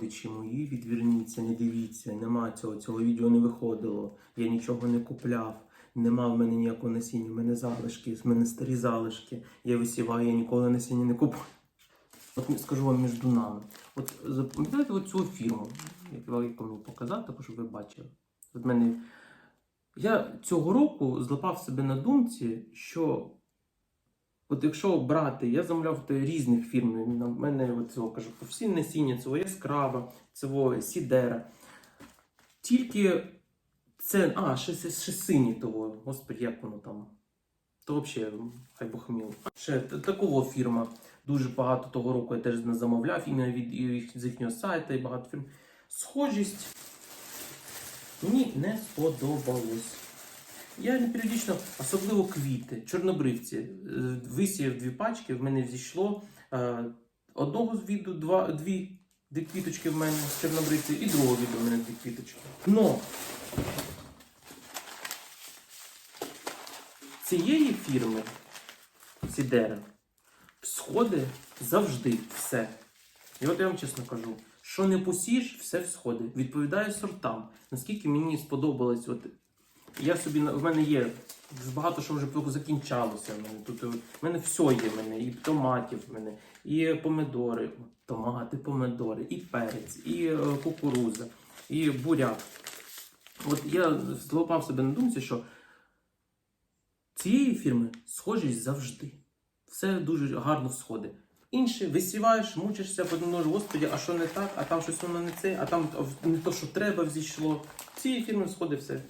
родичі мої, відверніться, не дивіться, нема цього, цього відео не виходило. Я нічого не купляв, нема в мене ніякого насіння, в мене залишки, в мене старі залишки. Я висіваю, я ніколи насіння не купую. От скажу вам між нами. От запам'ятаєте от цю фірму, яку яку мені показати, також щоб ви бачили. От мене... Я цього року злапав себе на думці, що От якщо брати, я замовляв різних фірм. На мене от цього кажу, професійне насіння, цього яскрава, цього сідера. Тільки це. А, ще, ще, ще сині того. Господи, як воно там. То взагалі, хай Бог. Ще такого фірма. Дуже багато того року я теж не замовляв іменно від їх- з їхнього сайту і багато фірм. Схожість мені не сподобалось. Я періодично, особливо квіти, чорнобривці. Е, Висіяв дві пачки, в мене зійшло е, одного з віду, два, дві, дві квіточки в мене з чорнобривці, і другого віду в мене дві квіточки. Но цієї фірми Сідера всходи завжди все. І от я вам чесно кажу, що не посієш, все всходи. Відповідає сортам. Наскільки мені сподобалось, от я собі в мене є багато що вже закінчалося. В мене тут е, в мене все є. В мене і томатів, в мене, і помидори, томати, помидори, і перець, і е, кукуруза, і буряк. От я злопав себе на думці, що цієї фірми схожість завжди. Все дуже гарно всходить. Інше висіваєш, мучишся, подумаєш, господі, а що не так, а там щось воно не це, а там не то, що треба, взійшло. Цієї фірми сходить все.